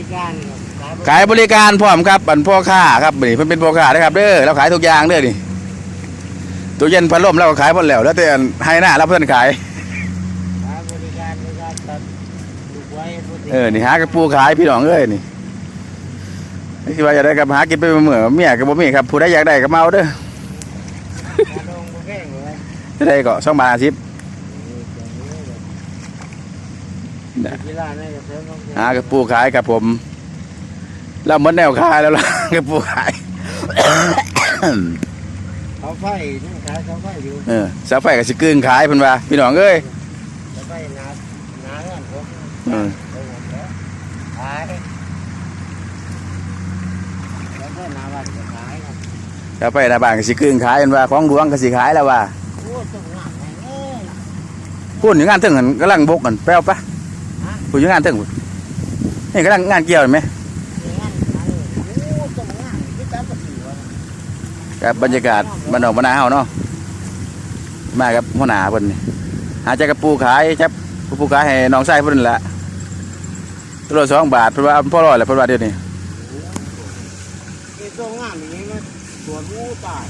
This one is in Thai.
ริการครับขายบริการพร้อมครับอันพ่อค้าครับนี่เพิ่นเป็นพ่อค้านะครับเด้อเราขายทุกอย่างเด้อนี่ตู้เย็นพัดลมเราก็ขายหมดแล้วแล้วแต่อันให้หน้าเราเพิ่นขาย ขายบริการในการตัดลูกไว้ผู้ที่เออ นี่หากระปูขายพี่น้องเอ้ยนี่นี่คิดว่าจะได้กับหากินไปเมื่อเมียก็บ่มีครับผู้ใดอยากได้ก็มาเอาเด้อมาลงบ่แพงเลย จะได้ก็2บาท10นี่ กีฬาในกระเทิงของเจ้าหากระปูขายกับผมเราหมดแนวขายแล้วล่ะกระปูขายเขาไฟนี่ขายเขาไฟอยู่เออเสาไฟก็สิกึ่งขายเพิ่นว่าพี่น้องเอ้ยเขาไฟหนาหนาเงินผมเออไปหมดแล้วขายแล้วก็หนาวันก็ขายครับเสาไฟหน้าบ้านก็สิกึ่งขายเพิ่นว่าของหลวงก็สิขายแล้วว่าโอ้ตรงงานแม่งเอ้ยพูดอยู่งานถึงกันกำลังบกกันแป๊วปะ ฮะพูดอยู่งานเถึงพุ่นนี่กำลังงานเกี่ยวเห็นไหมมีงานขายโอ้ตรงงานที่ตามปกติวะกับบรรยากาศบ้านนอกบ้านนาเฮาเนาะมากับหัวหน้าเพิ่นนี่หาจักกระปูขายจับปูขายให้น้องชายเพิ่นละตัวละสองบาทเพิ่นว่าพ่อร้อยแหละเพิ่นว่าเดี๋ยวนี้ตรงงานอย่างนี้มันตรวจงูตาย